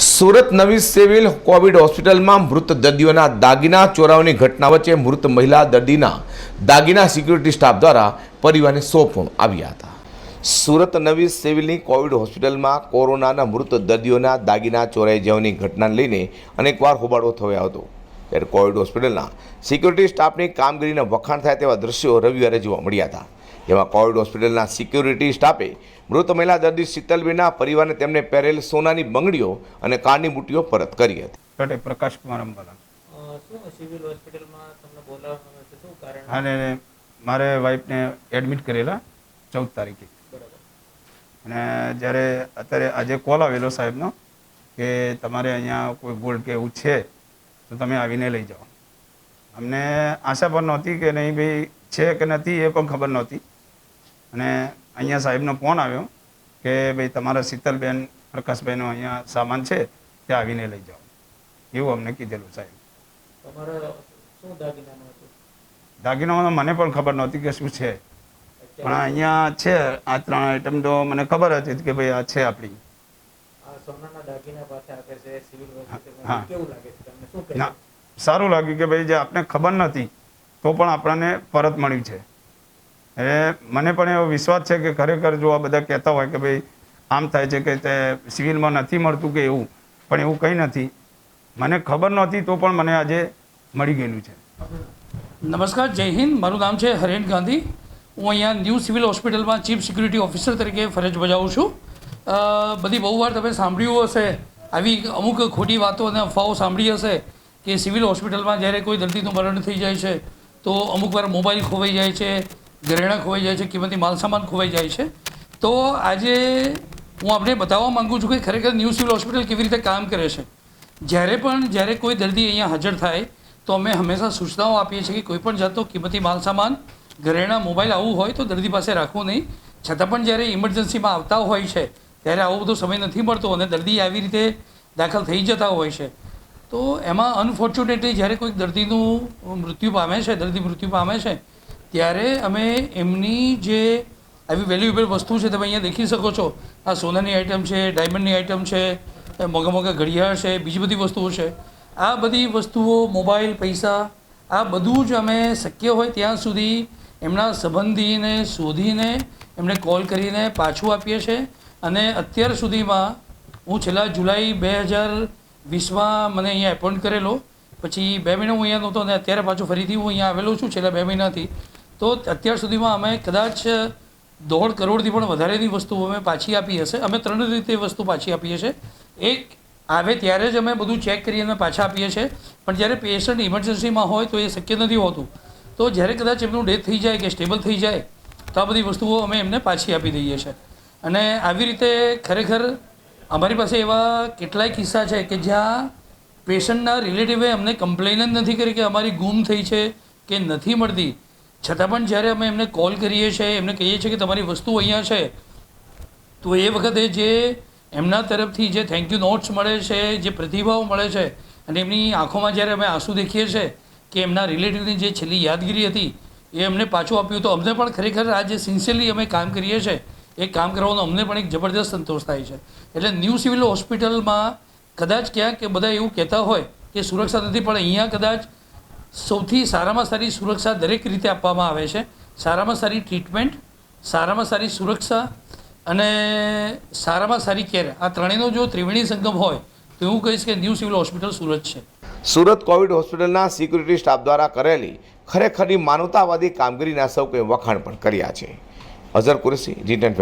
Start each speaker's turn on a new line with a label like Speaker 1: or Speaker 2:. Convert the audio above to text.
Speaker 1: સુરત નવી civil Covid હોસ્પિટલમાં મૃત દર્દીઓના દાગીના ચોરાઓની ઘટના વચ્ચે મૃત મહિલા દર્દીના દાગીના સિક્યુરિટી સ્ટાફ દ્વારા પરિવારને સોંપવામાં આવ્યા હતા. સુરત નવી સિવિલની કોવિડ હોસ્પિટલમાં કોરોનાના મૃત દર્દીઓના દાગીના ચોરાઈ જવાની ઘટનાને લઈને અનેકવાર હોબાળો થયો હતો. ત્યારે કોવિડ હોસ્પિટલના સિક્યુરિટી સ્ટાફની કામગીરીના વખાણ થાય તેવા દ્રશ્યો રવિવારે જોવા મળ્યા હતા. જેમાં કોવિડ હોસ્પિટલના સિક્યુરિટી સ્ટાફે મૃત મહિલા દર્દી શીતલબેનના પરિવારને તેમને પહેરેલ સોનાની બંગડીઓ અને કારની બુટ્ટીઓ પરત કરી હતી.
Speaker 2: પ્રકાશ કુમાર અંબાલા.
Speaker 3: અ, શું સિવિલ હોસ્પિટલમાં તમને બોલાવવાનું હતું શું કારણ?
Speaker 2: અને મારે વાઈફને એડમિટ કરેલા ચૌદ તારીખે. અને જ્યારે અત્યારે આજે કોલ આવેલો સાહેબનો કે તમારે અહીંયા કોઈ ગોલ્ડ કે એવું છે તો તમે આવીને લઈ જાઓ. અમને આશા પણ નહોતી કે નહીં ભાઈ છે કે નથી એ પણ ખબર નહોતી. અને અહીંયા સાહેબનો ફોન આવ્યો કે ભાઈ તમારા શીતલબેન પ્રકાશભાઈનો અહીંયા સામાન છે તે આવીને લઈ જાઓ. એવું અમને કીધેલું સાહેબ. દાગીનામાં મને પણ ખબર નહોતી કે શું છે. પણ અહીંયા છે આ ત્રણ આઈટમ તો મને ખબર હતી કે ભાઈ આ છે આપણી. સારું લાગ્યું કે ભાઈ જે આપને ખબર નથી તો પણ આપણને પરત મળ્યું છે. એટલે મને પણ એવો વિશ્વાસ છે કે ખરેખર જો આ બધા કહેતા હોય કે ભાઈ આમ થાય છે કે તે સિવિલમાં નથી મળતું કે એવું, પણ એવું કંઈ નથી. મને ખબર નહોતી તો પણ મને આજે મળી ગયેલું છે.
Speaker 4: નમસ્કાર, જય હિન્દ. મારું નામ છે હરેન ગાંધી. હું અહીંયા ન્યૂ સિવિલ હોસ્પિટલમાં ચીફ સિક્યુરિટી ઓફિસર તરીકે ફરજ બજાવું છું. બધી બહુ વાર તમે સાંભળ્યું હશે, આવી અમુક ખોટી વાતો અને અફવાઓ સાંભળી હશે કે સિવિલ હોસ્પિટલમાં જ્યારે કોઈ દર્દીનું મરણ થઈ જાય છે, તો અમુક વાર મોબાઈલ ખોવાઈ જાય છે ઘરેણાં ખોવાઈ જાય છે, કિંમતી માલસામાન ખોવાઈ જાય છે. તો આજે હું આપણે બતાવવા માગું છું કે ખરેખર ન્યૂ સિવિલ હોસ્પિટલ કેવી રીતે કામ કરે છે. જ્યારે પણ જ્યારે કોઈ દર્દી અહીંયા હાજર થાય, તો અમે હંમેશા સૂચનાઓ આપીએ છીએ કે કોઈપણ જાતનો કિંમતી માલસામાન ઘરેણાં મોબાઈલ આવું હોય તો દર્દી પાસે રાખવું નહીં. છતાં પણ જ્યારે ઇમરજન્સીમાં આવતા હોય છે, ત્યારે આવો બધો સમય નથી મળતો અને દર્દી આવી રીતે દાખલ થઈ જતા હોય છે. તો એમાં અનફોર્ચ્યુનેટલી જ્યારે કોઈક દર્દીનું મૃત્યુ પામે છે, દર્દી મૃત્યુ પામે છે ત્યારે અમે એમની જે આવી વેલ્યુએબલ વસ્તુ છે, તમે અહીંયા દેખી શકો છો. આ સોનાની આઇટમ છે ડાયમંડની આઇટમ છે મોંઘા મોંઘા ઘડિયાળ છે, બીજી બધી વસ્તુઓ છે. આ બધી વસ્તુઓ મોબાઈલ પૈસા, આ બધું જ અમે શક્ય હોય ત્યાં સુધી એમના સંબંધીને શોધીને એમને કોલ કરીને પાછું આપીએ છીએ અને અત્યાર સુધીમાં હું છેલ્લા જુલાઈ બે હજાર વીસમાં મને અહીંયા એપોઇન્ટ કરેલો. પછી બે મહિના હું અહીંયા નહોતો અને અત્યારે પાછું ફરીથી હું અહીંયા આવેલો છું, છેલ્લા બે મહિનાથી. તો અત્યાર સુધીમાં અમે કદાચ દોઢ કરોડથી પણ વધારેની વસ્તુઓ અમે પાછી આપી હશે. અમે ત્રણ રીતે વસ્તુ પાછી આપીએ છીએ. એક, આવે ત્યારે જ અમે બધું ચેક કરી અને પાછા આપીએ છીએ. પણ જ્યારે પેશન્ટ ઇમરજન્સીમાં હોય તો એ શક્ય નથી હોતું. તો જ્યારે કદાચ એમનું ડેથ થઈ જાય કે સ્ટેબલ થઈ જાય, તો આ બધી વસ્તુઓ અમે એમને પાછી આપી દઈએ છીએ. અને આવી રીતે ખરેખર અમારી પાસે એવા કેટલાય કિસ્સા છે કે જ્યાં પેશન્ટના રિલેટિવે અમને કમ્પ્લેન જ નથી કરી કે અમારી ગુમ થઈ છે કે નથી મળતી. છતાં પણ જ્યારે અમે એમને કોલ કરીએ છીએ, એમને કહીએ છીએ કે તમારી વસ્તુ અહીંયા છે, તો એ વખતે જે એમના તરફથી જે થેન્ક યુ નોટ્સ મળે છે, જે પ્રતિભાવ મળે છે, અને એમની આંખોમાં જ્યારે અમે આંસુ દેખીએ છીએ કે એમના રિલેટિવની જે છેલ્લી યાદગીરી હતી, એ અમને પાછું આપ્યું, તો અમને પણ ખરેખર આ જે સિન્સિયરલી અમે કામ કરીએ છીએ, એ કામ કરવાનો અમને પણ એક જબરદસ્ત સંતોષ થાય છે. એટલે ન્યૂ સિવિલ હોસ્પિટલમાં કદાચ ક્યાંક બધા એવું કહેતા હોય કે સુરક્ષા નથી, પણ અહીંયા કદાચ સૌથી સારામાં સારી સુરક્ષા દરેક રીતે આપવામાં આવે છે. સારામાં સારી ટ્રીટમેન્ટ સારામાં સારી સુરક્ષા અને સારામાં સારી કેર આ ત્રણેયનો જો ત્રિવેણી સંગમ હોય, તો હું કહીશ કે ન્યૂ સિવિલ હોસ્પિટલ સુરત છે.
Speaker 1: સુરત કોવિડ હોસ્પિટલના સિક્યુરિટી સ્ટાફ દ્વારા કરેલી ખરેખરની માનવતાવાદી કામગીરીના સૌ કોઈ વખાણ પણ કર્યા છે. અઝર કુરેશી જી ટેન